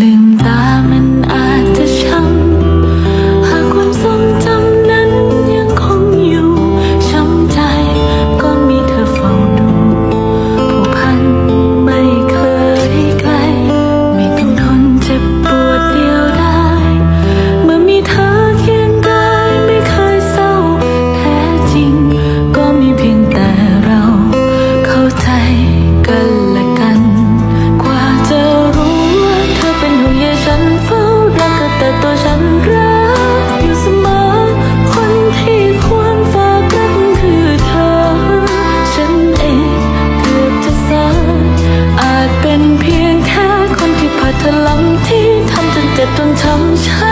ลืมตามัน thầm trách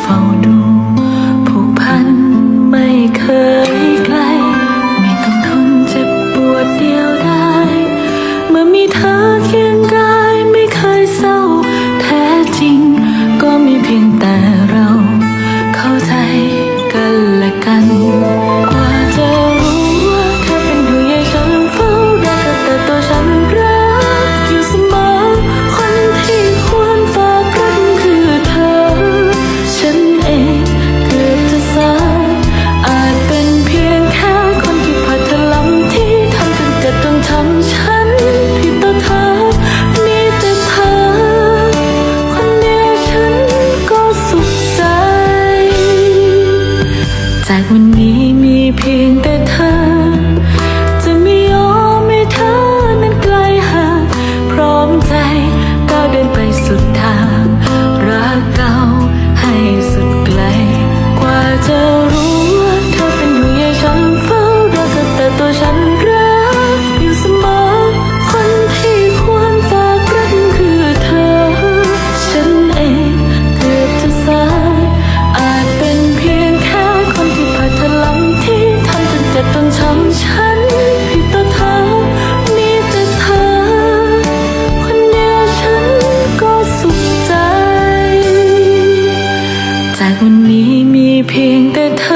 เฝ้าดู แต่วันนี้มีเพียงแต่เธอ นี้มีเพียงแต่เธอ